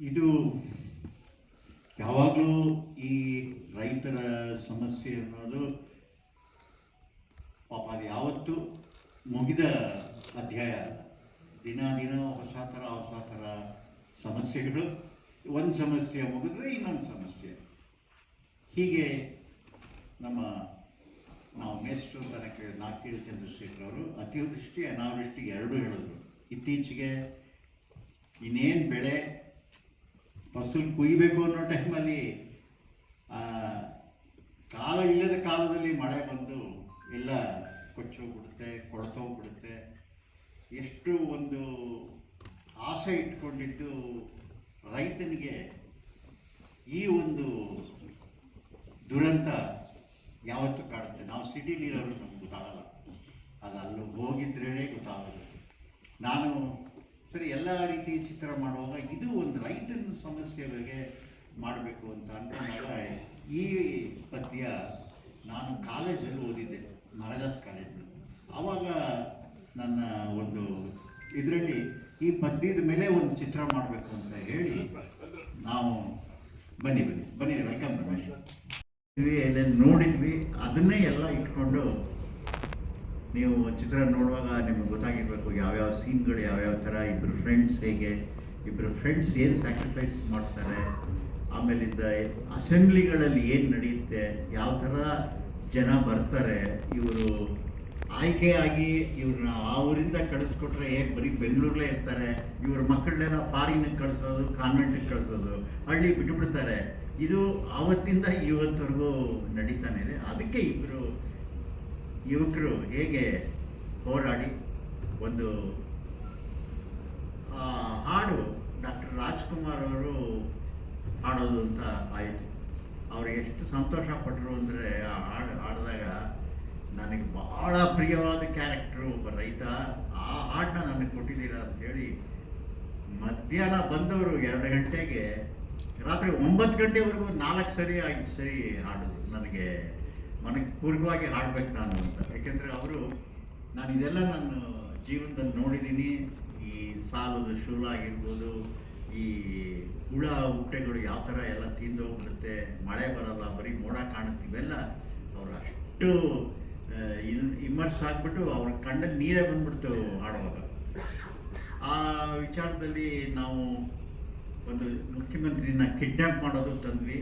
ಇದು ಯಾವಾಗಲೂ ಈ ರೈತರ ಸಮಸ್ಯೆ ಅನ್ನೋದು ಪಾಪ ಅದು ಯಾವತ್ತೂ ಮುಗಿದ ಅಧ್ಯಾಯ. ದಿನ ದಿನ ಹೊಸ ಥರ ಹೊಸ ಥರ ಸಮಸ್ಯೆಗಳು. ಒಂದು ಸಮಸ್ಯೆ ಮುಗಿದ್ರೆ ಇನ್ನೊಂದು ಸಮಸ್ಯೆ. ಹೀಗೆ ನಮ್ಮ ನಾವು ಮೇಸ್ಟ್ರು ತನಕ ಕೇಳಿ ನಾಲ್ಕೇಳು ಚಂದ್ರಶೇಖರ್ ಅವರು ಅತಿವೃಷ್ಟಿ, ಅನಾವೃಷ್ಟಿ ಎರಡೂ ಹೇಳಿದ್ರು. ಇತ್ತೀಚೆಗೆ ಇನ್ನೇನು ಬೆಳೆ ಫಸಲು ಕುಯ್ಬೇಕು ಅನ್ನೋ ಟೈಮಲ್ಲಿ ಕಾಲ ಇಲ್ಲದ ಕಾಲದಲ್ಲಿ ಮಳೆ ಬಂದು ಎಲ್ಲ ಕೊಚ್ಚೋಗ್ಬಿಡುತ್ತೆ, ಕೊಳ್ತೋಗ್ಬಿಡುತ್ತೆ. ಎಷ್ಟು ಒಂದು ಆಸೆ ಇಟ್ಕೊಂಡಿದ್ದು ರೈತನಿಗೆ ಈ ಒಂದು ದುರಂತ ಯಾವತ್ತೂ ಕಾಡುತ್ತೆ. ನಾವು ಸಿಟಿಲಿರೋರು ನಮ್ಗೆ ಗೊತ್ತಾಗಲ್ಲ. ಅದು ಅಲ್ಲಿ ಹೋಗಿದ್ರೇ ಗೊತ್ತಾಗೋದು. ನಾನು ಸರಿ, ಎಲ್ಲ ರೀತಿ ಚಿತ್ರ ಮಾಡುವಾಗ ಇದು ಬಗ್ಗೆ ಮಾಡಬೇಕು ಅಂತ ಅನ್ಕೊಂಡಾಗ ಈ ಪದ್ಯ ನಾನು ಕಾಲೇಜಲ್ಲಿ ಓದಿದ್ದೆ ನಳದಾಸ್ ಕಾಲೇಜಲ್ಲಿ ಆವಾಗ ನನ್ನ ಒಂದು ಇದರಲ್ಲಿ ಈ ಪದ್ಯದ ಮೇಲೆ ಒಂದು ಚಿತ್ರ ಮಾಡಬೇಕು ಅಂತ ಹೇಳಿ ನಾವು ಬನ್ನಿ ಬನ್ನಿ ಬನ್ನಿ, ವೆಲ್ಕಮ್ ರಮೇಶ್. ನೋಡಿದ್ವಿ, ಅದನ್ನೇ ಎಲ್ಲ ಇಟ್ಕೊಂಡು ನೀವು ಚಿತ್ರ ನೋಡುವಾಗ ನಿಮ್ಗೆ ಗೊತ್ತಾಗಿರ್ಬೇಕು ಯಾವ್ಯಾವ ಸೀನ್ಗಳು ಯಾವ್ಯಾವ ಥರ ಇಬ್ಬರು ಫ್ರೆಂಡ್ಸ್ ಹೇಗೆ. ಇಬ್ಬರು ಫ್ರೆಂಡ್ಸ್ ಏನು ಸ್ಯಾಕ್ರಿಫೈಸ್ ಮಾಡ್ತಾರೆ, ಆಮೇಲಿಂದ ಅಸೆಂಬ್ಲಿಗಳಲ್ಲಿ ಏನು ನಡೆಯುತ್ತೆ, ಯಾವ ಥರ ಜನ ಬರ್ತಾರೆ, ಇವರು ಆಯ್ಕೆಯಾಗಿ ಇವ್ರನ್ನ ಆ ಊರಿಂದ ಕಳಿಸ್ಕೊಟ್ರೆ ಹೇಗೆ ಬರೀ ಬೆಂಗಳೂರಲ್ಲೇ ಇರ್ತಾರೆ, ಇವ್ರ ಮಕ್ಕಳನ್ನೆಲ್ಲ ಫಾರಿನಿಗೆ ಕಳಿಸೋದು ಕಾನ್ವೆಂಟಿಗೆ ಕಳಿಸೋದು, ಹಳ್ಳಿ ಬಿಟ್ಟುಬಿಡ್ತಾರೆ ಇದು ಆವತ್ತಿಂದ ಇವತ್ತವರೆಗೂ ನಡೀತಾನೆ ಇದೆ. ಅದಕ್ಕೆ ಇಬ್ಬರು ಯುವಕರು ಹೇಗೆ ಹೋರಾಡಿ ಒಂದು ಹಾಡು ಡಾಕ್ಟರ್ ರಾಜ್ಕುಮಾರ್ ಅವರು ಹಾಡೋದು ಅಂತ ಆಯಿತು. ಅವ್ರು ಎಷ್ಟು ಸಂತೋಷ ಪಟ್ಟರು ಅಂದರೆ ಆ ಹಾಡು, ಹಾಡಿದಾಗ ನನಗೆ ಬಹಳ ಪ್ರಿಯವಾದ ಕ್ಯಾರೆಕ್ಟ್ರು ಒಬ್ಬ ರೈತ. ಆ ಹಾಡನ್ನ ನನಗೆ ಕೊಟ್ಟಿದ್ದೀರಾ ಅಂತೇಳಿ ಮಧ್ಯಾಹ್ನ ಬಂದವರು ಎರಡು ಗಂಟೆಗೆ, ರಾತ್ರಿ ಒಂಬತ್ತು ಗಂಟೆವರೆಗೂ ನಾಲ್ಕು ಸರಿ, ಐದು ಸರಿ ಹಾಡಿದ್ರು. ನನಗೆ ಮನಕ್ಕೆ ಪೂರ್ವವಾಗಿ ಹಾಡ್ಬೇಕು ನಾನು ಅಂತ. ಯಾಕೆಂದರೆ ಅವರು ನಾನು ಇದೆಲ್ಲ ನಾನು ಜೀವನದಲ್ಲಿ ನೋಡಿದ್ದೀನಿ. ಈ ಸಾಲದ ಶೂಲ ಆಗಿರ್ಬೋದು ಈ ಹುಳ ಹುಟ್ಟೆಗಳು ಯಾವ ಥರ ಎಲ್ಲ ತಿಂದೋಗ್ಬಿಡುತ್ತೆ ಮಳೆ ಬರಲ್ಲ, ಬರೀ ಮೋಡ ಕಾಣುತ್ತೆ, ಇವೆಲ್ಲ ಅವ್ರು ಅಷ್ಟು ಇಮ್ಮರ್ಸ್ ಆಗ್ಬಿಟ್ಟು ಅವ್ರ ಕಣ್ಣಲ್ಲಿ ನೀರೇ ಬಂದ್ಬಿಡ್ತು ಆಡುವಾಗ. ಆ ವಿಚಾರದಲ್ಲಿ ನಾವು ಒಂದು ಮುಖ್ಯಮಂತ್ರಿನ ಕಿಡ್ನಾಪ್ ಮಾಡೋದು ತಂದ್ವಿ.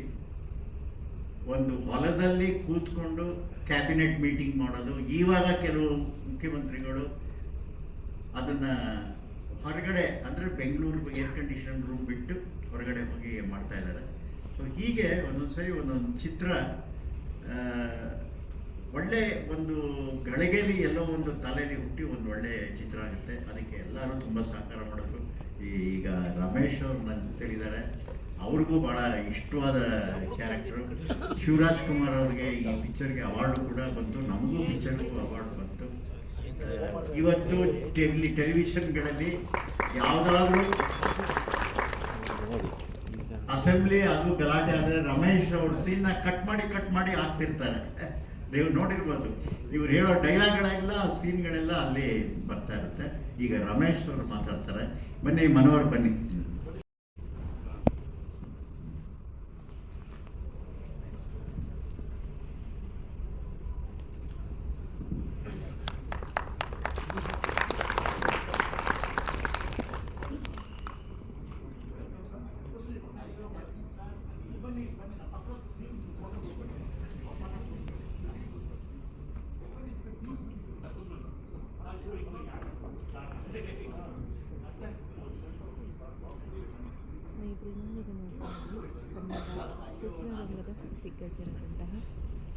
ಒಂದು ಹೊಲದಲ್ಲಿ ಕೂತ್ಕೊಂಡು ಕ್ಯಾಬಿನೆಟ್ ಮೀಟಿಂಗ್ ಮಾಡೋದು. ಇವಾಗ ಕೆಲವು ಮುಖ್ಯಮಂತ್ರಿಗಳು ಅದನ್ನ ಹೊರಗಡೆ ಅಂದರೆ ಬೆಂಗಳೂರು ಏರ್ ಕಂಡೀಷನ್ ರೂಮ್ ಬಿಟ್ಟು ಹೊರಗಡೆ ಹೋಗಿ ಮಾಡ್ತಾ ಇದ್ದಾರೆ. ಸೊ ಹೀಗೆ ಒಂದೊಂದು ಸರಿ ಒಂದೊಂದು ಚಿತ್ರ ಒಳ್ಳೆ ಒಂದು ಗಳಿಗೆಯಲ್ಲಿ ಎಲ್ಲೋ ಒಂದು ತಲೆಯಲ್ಲಿ ಹುಟ್ಟಿ ಒಂದು ಒಳ್ಳೆ ಚಿತ್ರ ಆಗುತ್ತೆ. ಅದಕ್ಕೆ ಎಲ್ಲರೂ ತುಂಬ ಸಹಕಾರ ಮಾಡಿದ್ರು ಈಗ ರಮೇಶ್ ಅವರು ನನ್ನ ಜೊತೆಲಿದ್ದಾರೆ ಅವ್ರಿಗೂ ಬಹಳ ಇಷ್ಟವಾದ ಕ್ಯಾರೆಕ್ಟರ್ ಶಿವರಾಜ್ ಕುಮಾರ್ ಅವ್ರಿಗೆ ಈ ಪಿಕ್ಚರ್ಗೆ ಅವಾರ್ಡು ಕೂಡ ಬಂತು. ನಮಗೂ ಪಿಕ್ಚರ್ಗೂ ಅವಾರ್ಡ್ ಬಂತು. ಇವತ್ತು ಟೆಲಿ ಟೆಲಿವಿಷನ್ಗಳಲ್ಲಿ ಯಾವುದಾದ್ರೂ ಅಸೆಂಬ್ಲಿ ಅದು ಗಲಾಟೆ ಆದರೆ ರಮೇಶ್ ಅವ್ರ ಸೀನ್ನ ಕಟ್ ಮಾಡಿ ಕಟ್ ಮಾಡಿ ಹಾಕ್ತಿರ್ತಾರೆ. ನೀವು ನೋಡಿರ್ಬೋದು. ಇವ್ರು ಹೇಳೋ ಡೈಲಾಗ್ಗಳೆಲ್ಲ ಸೀನ್ಗಳೆಲ್ಲ ಅಲ್ಲಿ ಬರ್ತಾ ಇರುತ್ತೆ. ಈಗ ರಮೇಶ್ ಅವರು ಮಾತಾಡ್ತಾರೆ. ಬನ್ನಿ ಮನೋಹರ್ ಬನ್ನಿ. ದಿಗ್ಗಜರಾದಂತಹ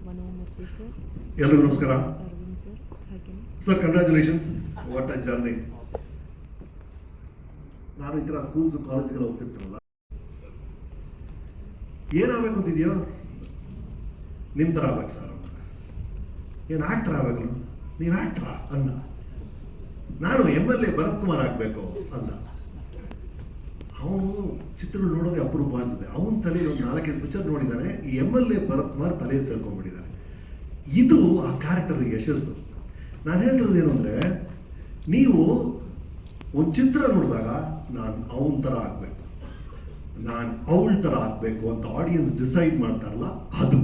ಮನೋಮೂರ್ತಿ ಸರ್. ಎಲ್ರಿಗೂ ನಮಸ್ಕಾರ. ಅರವಿಂದ್ ಸರ್ ಹಾಗೆ sir congratulations what a journey ನಾನು ಈ ಥರ ಸ್ಕೂಲ್ಸ್ ಕಾಲೇಜ್ಗೆಲ್ಲ ಹೋಗ್ತಿರ್ತೀರಲ್ಲ. ಏನಾಗಬೇಕು ಅಂತಿದೆಯೋ? ನಿಮ್ಮ ಥರ ಆಗ್ಬೇಕು ಸರ್ ಏನು ಆಕ್ಟರ್ ಆಗಬೇಕು? ನೀವು ಆಕ್ಟ್ರಾ ಅಲ್ಲ. ನಾನು M L A Bharath Kumar ಆಗಬೇಕು ಅಲ್ಲ. ಅವನು ಚಿತ್ರಗಳು ನೋಡೋದೇ ಅಪರೂಪ ಅನ್ಸುತ್ತೆ. ಅವನ ತಲೆ ಒಂದು ನಾಲ್ಕೈದು ಪಿಕ್ಚರ್ ನೋಡಿದ್ದಾನೆ ಈ M L A Bharath Kumar ತಲೆ ಸೇರ್ಕೊಂಡ್ಬಿಟ್ಟಿದ್ದಾನೆ ಇದು ಆ ಕ್ಯಾರೆಕ್ಟರ್ ಯಶಸ್ಸು. ನಾನು ಹೇಳ್ತಿರೋದು ಏನು ಅಂದರೆ, ನೀವು ಒಂದು ಚಿತ್ರ ನೋಡಿದಾಗ ನಾನು ಅವನ ಥರ ಆಗಬೇಕು. ನಾನು ಅವಳ ಥರ ಆಗಬೇಕು ಅಂತ ಆಡಿಯನ್ಸ್ ಡಿಸೈಡ್ ಮಾಡ್ತಾರಲ್ಲ, ಅದು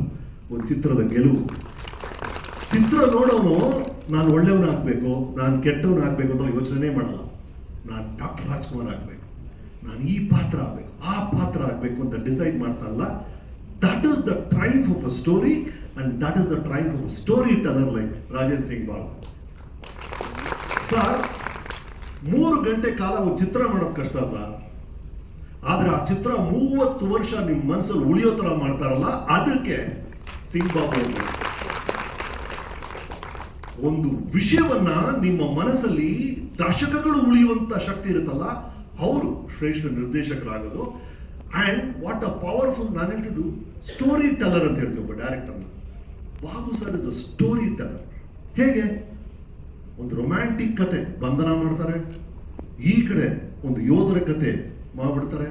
ಒಂದು ಚಿತ್ರದ ಗೆಲುವು. ಚಿತ್ರ ನೋಡೋನು ನಾನು ಒಳ್ಳೆಯವನಾಗಬೇಕು ನಾನು ಕೆಟ್ಟವನಾಗಬೇಕು ಅಂತ ಯೋಚನೆ ಮಾಡಲ್ಲ. ನಾನು ಡಾಕ್ಟರ್ ರಾಜ್ಕುಮಾರ್ ಆಗಬೇಕು. ನಾನು ಈ ಪಾತ್ರ ಆಗಬೇಕು, ಆ ಪಾತ್ರ ಆಗಬೇಕು ಅಂತ ಡಿಸೈಡ್ ಮಾಡ್ತಾರಲ್ಲ that is the triumph of a story and that is the triumph of a storyteller like Rajendra Singh Bal sir ಮೂರು ಗಂಟೆ ಕಾಲ ಒಂದು ಚಿತ್ರ ಮಾಡೋದು ಕಷ್ಟ ಸರ್ ಆದ್ರೆ ಆ ಚಿತ್ರ ಮೂವತ್ತು ವರ್ಷ ನಿಮ್ಮ ಮನಸ್ಸಲ್ಲಿ ಉಳಿಯೋ ತರ ಮಾಡ್ತಾರಲ್ಲ, ಅದಕ್ಕೆ ಸಿಂಗ್ ಬಾಬು ಒಂದು ವಿಷಯವನ್ನ ನಿಮ್ಮ ಮನಸ್ಸಲ್ಲಿ ದಶಕಗಳು ಉಳಿಯುವಂತ ಶಕ್ತಿ ಇರುತ್ತಲ್ಲ ಅವರು ಶ್ರೇಷ್ಠ ನಿರ್ದೇಶಕರಾಗೋದು. ಆ್ಯಂಡ್ ವಾಟ್ ಅ ಪವರ್ಫುಲ್ ನಾನು ಹೇಳ್ತಿದ್ದು ಸ್ಟೋರಿ ಟೆಲ್ಲರ್ ಅಂತ ಹೇಳ್ತೀವಿ ಒಬ್ಬ ಡೈರೆಕ್ಟರ್ನ Babu sir is a storyteller ಹೇಗೆ? ಒಂದು ರೊಮ್ಯಾಂಟಿಕ್ ಕತೆ ಬಂಧನ ಮಾಡ್ತಾರೆ. ಈ ಕಡೆ ಒಂದು ಯೋಧರ ಕತೆ ಮಾಡ್ಬಿಡ್ತಾರೆ.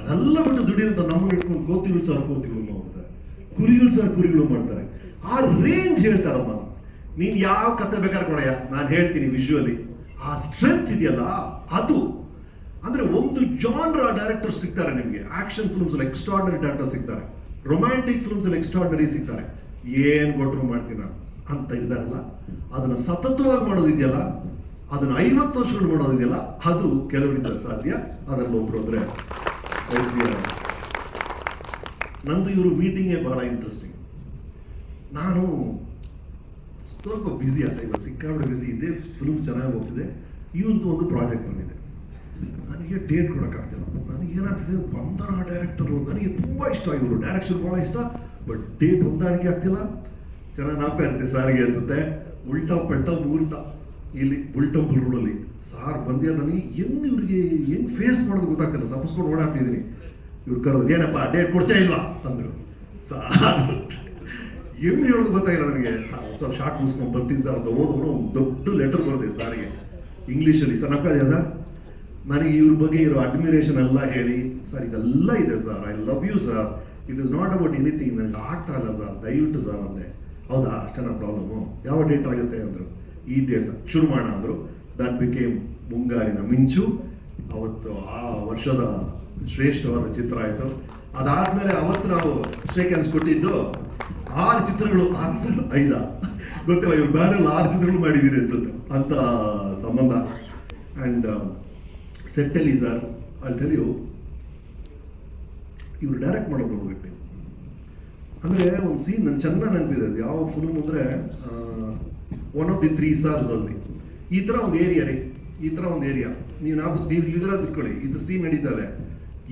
ಅದೆಲ್ಲ ಬಿಟ್ಟು ದುಡಿರಂತ ನಮ್ಮ ಇಟ್ಕೊಂಡು ಕೋತಿಗಳು ಸರ್ ಕೋತಿಗಳು ಮಾಡ್ಬಿಡ್ತಾರೆ ಕುರಿಗಳು ಸರ್ ಕುರಿಗಳು ಮಾಡ್ತಾರೆ. ಆ ರೇಂಜ್ ಹೇಳ್ತಾರಮ್ಮ. ನೀನು ಯಾವ ಕತೆ ಬೇಕಾದ್ರೆ ಕೊಡಯ್ಯ. ನಾನು ಹೇಳ್ತೀನಿ ವಿಜುವಲಿ ಆ ಸ್ಟ್ರೆಂತ್ ಇದೆಯಲ್ಲ, ಅದು ಅಂದ್ರೆ ಒಂದು ಜಾನ್ರ ಡೈರೆಕ್ಟರ್ ಸಿಗ್ತಾರೆ ನಿಮಗೆ. ಆಕ್ಷನ್ ಫಿಲ್ಮ್ಸ್ ಅಲ್ಲಿ ಎಕ್ಸ್ಟ್ರಾರ್ಡನರಿ ಡೈರೆಕ್ಟರ್ ಸಿಗ್ತಾರೆ. ರೊಮ್ಯಾಂಟಿಕ್ ಫಿಲ್ಮ್ಸ್ ಅಲ್ಲಿ ಎಕ್ಸ್ಟ್ರಾರ್ಡನರಿ ಸಿಗ್ತಾರೆ. ಏನ್ ಕೊಟ್ಟರು ಮಾಡ್ತೀನ ಅಂತ ಇದ್ದಾರಲ್ಲ, ಅದನ್ನ ಸತತವಾಗಿ ಮಾಡೋದಿದೆಯಲ್ಲ ಅದನ್ನ ಐವತ್ತು ವರ್ಷಗಳು ಮಾಡೋದಿದೆಯಲ್ಲ ಅದು ಕೆಲವರಿಂದ ಸಾಧ್ಯ. ಅದರಲ್ಲಿ ಒಬ್ರು ಅಂದ್ರೆ ನಂದು ಇವರು ಮೀಟಿಂಗೇ ಬಹಳ ಇಂಟ್ರೆಸ್ಟಿಂಗ್ ನಾನು ಸ್ವಲ್ಪ ಬ್ಯುಸಿ ಆಗ್ತಾ ಇದ್ದೆ ಸಿಕ್ಕಾಪಟ್ಟೆ ಬ್ಯುಸಿ ಇದ್ದೆ ಫಿಲ್ಮ್ ಚೆನ್ನಾಗಿ ಹೋಗ್ತಿದೆ. ಇವ್ರದ್ದು ಒಂದು ಪ್ರಾಜೆಕ್ಟ್ ಬಂದಿದೆ. ನನಗೆ ಡೇಟ್ ಕೊಡೋಕ್ಕಾಗ್ತಿಲ್ಲ. ನನಗೇನಾಗ್ತಿದೆ ಬಂಧನ ಡೈರೆಕ್ಟರು ನನಗೆ ತುಂಬ ಇಷ್ಟ, ಇವರು ಡೈರೆಕ್ಷನ್ ಭಾಳ ಇಷ್ಟ ಬಟ್ ಡೇಟ್ ಹೊಂದಾಣಿಕೆ ಆಗ್ತಿಲ್ಲ. ಚೆನ್ನಾಗಿ ನಾಪೆ ಇರುತ್ತೆ ಸಾರಿಗೆ ಅನ್ಸುತ್ತೆ. ಉಲ್ಟಾ ಪಲ್ಟಾ ಮೂರ್ತ ಇಲ್ಲಿ ಉಲ್ಟಾ ರೋಡಲ್ಲಿ ಸಾರ್ ಬಂದ್ಯಾ ನನಗೆ ಹೆಂಗ್ ಇವ್ರಿಗೆ ಹೆಂಗ್ ಫೇಸ್ ಮಾಡೋದು ಗೊತ್ತಾಗ್ತಿಲ್ಲ. ತಪ್ಪಿಸ್ಕೊಂಡು ಓಡಾಡ್ತಿದ್ದೀನಿ. ಇವ್ರು ಕರೆದು, ಏನಪ್ಪ ಡೇಟ್ ಕೊಡ್ತಾ ಇಲ್ವಾ? ಅಂದ್ರು. ಸಾರ್ ಹೆಂಗ್ ಹೇಳೋದು ಗೊತ್ತಾಗಿಲ್ಲ ನನಗೆ. ಸ್ವಲ್ಪ ಶಾರ್ಟ್ ಮುಗಿಸ್ಕೊಂಡು ಬರ್ತೀನಿ ಸರ್ ಅಂತ ಓದೋನು ಒಂದು ದೊಡ್ಡ ಲೆಟರ್ ಬರುತ್ತೆ ಸಾರಿಗೆ. ಇಂಗ್ಲೀಷಲ್ಲಿ ಸರ್ ನಪ್ಪ ಸರ್ ನನಗೆ ಇವ್ರ ಬಗ್ಗೆ ಇರೋ ಅಡ್ಮಿರೇಷನ್ ಎಲ್ಲ ಹೇಳಿ, ಸರ್, ಇದೆಲ್ಲ ಇದೆ sir I love you sir it is not about anything ನನಗೆ ಆಗ್ತಾ ಇಲ್ಲ ಸರ್, ದಯವಿಟ್ಟು ಸರ್ ಅಂದೆ. ಹೌದಾ? ಅಷ್ಟೇನ ಪ್ರಾಬ್ಲಮ್ಮು ಯಾವ ಡೇಟ್ ಆಗುತ್ತೆ? ಅಂದರು. ಈ ಡೇಟ್ ಸರ್ ಶುರು ಮಾಡೋಣ ಅಂದರು. ದಟ್ ಬಿಕೇಮ್ ಮುಂಗಾರಿನ ಮಿಂಚು. ಅವತ್ತು ಆ ವರ್ಷದ ಶ್ರೇಷ್ಠವಾದ ಚಿತ್ರ ಆಯಿತು. ಅದಾದ್ಮೇಲೆ ಅವತ್ತು ನಾವು ಹ್ಯಾಂಡ್ಸ್ ಕೊಟ್ಟಿದ್ದು ಆರು ಚಿತ್ರಗಳು, ಆರು ಸರ್, ಐದ? ಗೊತ್ತಿಲ್ಲ, ಇವ್ರು ಬೇರೆ ಆರು ಚಿತ್ರಗಳು ಮಾಡಿದ್ದೀರಿ ಅನ್ಸುತ್ತೆ ಅಂತ ಸಂಬಂಧ. ಆ್ಯಂಡ್ ಸೆಟ್ಟಲ್ಲಿ ಸರ್ ಅಲ್ಲಿ ಇವ್ರು ಡೈರೆಕ್ಟ್ ಮಾಡೋದು ನೋಡ್ಬೇಕು ಅಂದರೆ ಒಂದು ಸೀನ್ ನನ್ನ ಚೆನ್ನಾಗಿ ನೆನಪಿದೆ ಅದು. ಯಾವ ಫಿಲ್ಮ್ ಅಂದರೆ one of the three stars ಅಲ್ಲಿ. ಈ ಥರ ಒಂದು ಏರಿಯಾ ರೀ. ಈ ಥರ ಒಂದು ಏರಿಯಾ ನೀವು ನಾವು ನೀವು ಇಲ್ಲಿದ್ರೆ ತಿಳ್ಕೊಳ್ಳಿ ಇದ್ರ ಸೀನ್ ನಡೀತಾ ಇದೆ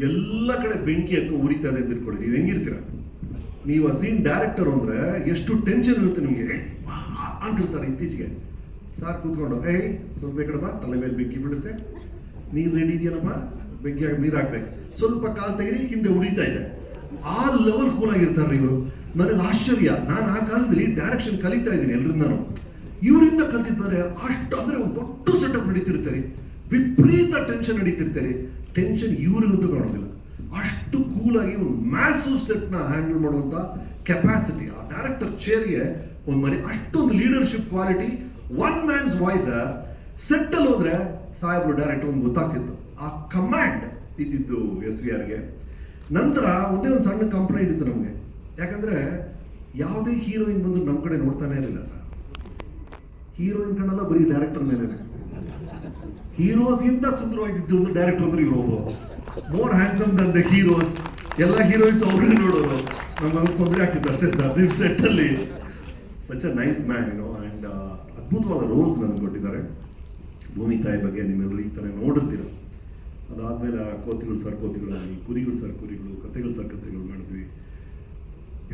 ಎಲ್ಲ ಕಡೆ ಬೆಂಕಿ ಹತ್ತು ಉರಿತಾ ಇದೆ ಅಂತ ತಿಳ್ಕೊಳ್ಳಿ ನೀವು ಹೆಂಗಿರ್ತೀರ? ನೀವು ಆ ಸೀನ್ ಡೈರೆಕ್ಟರ್ ಅಂದ್ರೆ ಎಷ್ಟು ಟೆನ್ಷನ್ ಇರುತ್ತೆ ನಿಮಗೆ. ಅಂತಿರ್ತಾರೆ ಇತ್ತೀಚೆಗೆ. ಸಾರ್ ಕೂತ್ಕೊಂಡು, ಏಯ್ ಸ್ವಲ್ಪ ಈ ಕಡೆ ಬಾ. ತಲೆ ಮೇಲೆ ಬೆಂಕಿ ಬೀಳುತ್ತೆ. ನೀರು ರೆಡಿ ಇದೆಯಲ್ಲಪ್ಪ ಬೆಂಕಿ ಹಾಕಿ ನೀರು ಹಾಕ್ಬೇಕು. ಸ್ವಲ್ಪ ಕಾಲ್ ತೆಗೀರಿ, ಹಿಂದೆ ಉಳಿತಾ ಇದೆ. ಆ ಲೆವೆಲ್ ಕೂಲ್ ಆಗಿರ್ತಾರೆ ಇವರು. ನನಗೆ ಆಶ್ಚರ್ಯ. ನಾನು ಆ ಕಾಲದಲ್ಲಿ ಡೈರೆಕ್ಷನ್ ಕಲಿತಾ ಇದ್ದೀನಿ ಎಲ್ರಿಂದ ಇವರಿಂದ ಕಲಿತಿದ್ದಾರೆ ಅಷ್ಟು ಅಂದ್ರೆ ಒಂದು ದೊಡ್ಡ ಸೆಟಪ್ ನಡೀತಿರ್ತಾರೆ. ವಿಪರೀತ ಟೆನ್ಷನ್ ನಡೀತಿರ್ತಾರೆ. ಟೆನ್ಷನ್ ಇವ್ರಿಗಂತೂ ಕಾಣೋದಿಲ್ಲ. ಅಷ್ಟು ಕೂಲಾಗಿ ಒಂದು ಮ್ಯಾಸಿವ್ ಸೆಟ್ನ ಹ್ಯಾಂಡಲ್ ಮಾಡುವಂತ ಕೆಪಾಸಿಟಿ ಆ ಡೈರೆಕ್ಟರ್ ಚೇರ್ಗೆ ಒಂದು ಮನೆ, ಅಷ್ಟೊಂದು leadership quality one man's voice set ಅಲ್ಲಿ ಹೋದ್ರೆ ಸಾಹೇಬ್ರು ಡೈರೆಕ್ಟ್ ಒಂದು ಗೊತ್ತಾಗ್ತಿತ್ತು. ಆ ಕಮಾಂಡ್ ಇದ್ದಿದ್ದು ಎಸ್ ವಿ ಆರ್ಗೆ ನಂತರ ಒಂದೇ ಒಂದು ಸಣ್ಣ ಕಂಪ್ಲೇಂಟ್ ಇತ್ತು ನಮಗೆ. ಯಾಕಂದ್ರೆ ಯಾವುದೇ ಹೀರೋಯಿನ್ ಬಂದು ನಮ್ಮ ಕಡೆ ನೋಡ್ತಾನೆ ಇರಲಿಲ್ಲ ಸರ್. ಹೀರೋಯಿನ್ ಕಣಲ್ಲ ಬರೀ ಡೈರೆಕ್ಟರ್ ಮೇಲೆ ಹೀರೋಸ್ ಇಂದ ಸುಂದರವಾಗಿದ್ದು ಒಂದು ಡೈರೆಕ್ಟರ್ ಅಂದ್ರೆ ಇವರು more handsome than the heroes ಎಲ್ಲ ಹೀರೋಯಿನ್ಸ್ ಅವ್ರಿಗೆ ನೋಡೋರು. ನಮ್ಗೆ ಅದಕ್ಕೆ ತೊಂದರೆ ಆಗ್ತಿತ್ತು ಅಷ್ಟೇ ಸರ್ ನೀವು ಸೆಟ್ ಅಲ್ಲಿ. Such a nice man you know and ಅದ್ಭುತವಾದ ರೋಲ್ಸ್ ನನಗೆ ಕೊಟ್ಟಿದ್ದಾರೆ. ಭೂಮಿ ತಾಯಿ ಬಗ್ಗೆ ನಿಮ್ಮೆಲ್ಲರೂ ಈ ಥರ ನೋಡಿರ್ತೀರ. ಅದಾದ್ಮೇಲೆ ಆ ಕೋತಿಗಳು ಸರ್ ಕೋತಿಗಳಾಗಲಿ ಕುರಿಗಳು ಸರ್ ಕುರಿಗಳು, ಕತೆಗಳು ಸರ್ ಕತೆಗಳು ಮಾಡಿದ್ವಿ.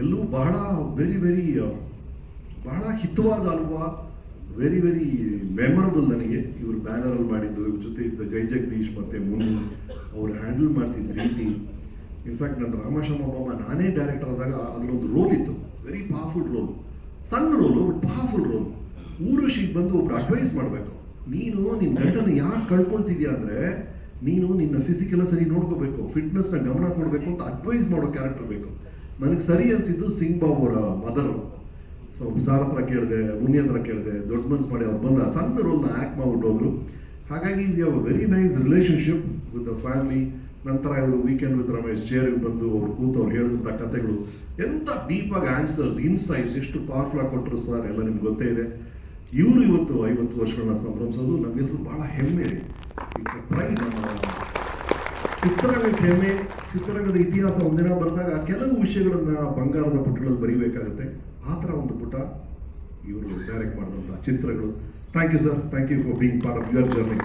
ಎಲ್ಲೂ ಬಹಳ ವೆರಿ ವೆರಿ ಬಹಳ ಹಿತವಾದ ಅನುಭವ ವೆರಿ ವೆರಿ ಮೆಮೊರಬಲ್ ನನಗೆ. ಇವರು ಬ್ಯಾನರಲ್ಲಿ ಮಾಡಿದ್ದು, ಇವ್ರ ಜೊತೆ ಇದ್ದ ಜೈ ಜಗದೀಶ್ ಮತ್ತು ಮುನಿ, ಅವ್ರು ಹ್ಯಾಂಡಲ್ ಮಾಡ್ತಿದ್ದ ರೀತಿ ಇನ್ಫ್ಯಾಕ್ಟ್ ನನ್ನ ರಾಮಶಮ್ಮ ಬಾಮ ನಾನೇ ಡೈರೆಕ್ಟರ್ ಆದಾಗ ಅದರೊಂದು ರೋಲ್ ಇತ್ತು. ವೆರಿ ಪವರ್ಫುಲ್ ರೋಲ್ ಸಣ್ಣ ರೋಲು ಬಟ್ ಪವರ್ಫುಲ್ ರೋಲ್ ಊರುಷಿಗೆ ಬಂದು ಒಬ್ರು ಅಡ್ವೈಸ್ ಮಾಡಬೇಕು. ನೀನು ನಿನ್ನ ಗಂಡನ ಯಾಕೆ ಕಳ್ಕೊಳ್ತಿದ್ಯಾ ಅಂದ್ರೆ ನೀನು ನಿನ್ನ ಫಿಸಿಕಲ್ ಸರಿ ನೋಡ್ಕೋಬೇಕು ಫಿಟ್ನೆಸ್ನ ಗಮನ ಕೊಡಬೇಕು ಅಂತ ಅಡ್ವೈಸ್ ಮಾಡೋ ಕ್ಯಾರೆಕ್ಟರ್ ಬೇಕು. ನನಗೆ ಸರಿ ಅನ್ಸಿದ್ದು ಸಿಂಗ್ ಬಾಬು ಅವರ ಮದರ್. ಸೊ ಸಾರ್ ಹತ್ರ ಕೇಳಿದೆ ಮುನಿ ಹತ್ರ ಕೇಳಿದೆ, ದೊಡ್ಡ ಮನ್ಸು ಮಾಡಿ ಅವ್ರು ಬಂದ, ಸಣ್ಣ ರೋಲ್ನ ಆ್ಯಕ್ಟ್ ಮಾಡ್ಬಿಟ್ಟು ಹೋದ್ರು. ಹಾಗಾಗಿ we have a very nice relationship with the family ನಂತರ ಇವರು ವೀಕೆಂಡ್ ವಿತ್ ರಮೇಶ್ ಚೇರಿಗೆ ಬಂದು ಅವ್ರು ಕೂತು ಅವ್ರು ಹೇಳಿದಂಥ ಕಥೆಗಳು ಎಂಥ ಡೀಪಾಗಿ ಆನ್ಸರ್ಸ್ ಇನ್ಸೈಟ್ಸ್ ಎಷ್ಟು ಪವರ್ಫುಲ್ ಆಗಿ ಕೊಟ್ಟರು ಸರ್ ಎಲ್ಲ ನಿಮ್ಗೆ ಗೊತ್ತೇ ಇದೆ. ಇವರು ಇವತ್ತು ಐವತ್ತು ವರ್ಷಗಳನ್ನ ಸಂಭ್ರಮಿಸೋದು ನಮಗೆಲ್ಲರೂ ಬಹಳ ಹೆಮ್ಮೆ. ಇಟ್ಸ್ ಪ್ರೈಡ್ ಚಿತ್ರರಂಗಕ್ಕೆ ಹೆಮ್ಮೆ, ಚಿತ್ರರಂಗದ ಇತಿಹಾಸ ಒಂದಿನ ಬರೆದಾಗ ಕೆಲವು ವಿಷಯಗಳನ್ನ ಬಂಗಾರದ ಪುಟಗಳಲ್ಲಿ ಬರೀಬೇಕಾಗುತ್ತೆ. ಆ ಥರ ಒಂದು ಪುಟ ಇವರು ಡೈರೆಕ್ಟ್ ಮಾಡಿದಂಥ ಚಿತ್ರಗಳು. Thank you sir thank you for being part of your journey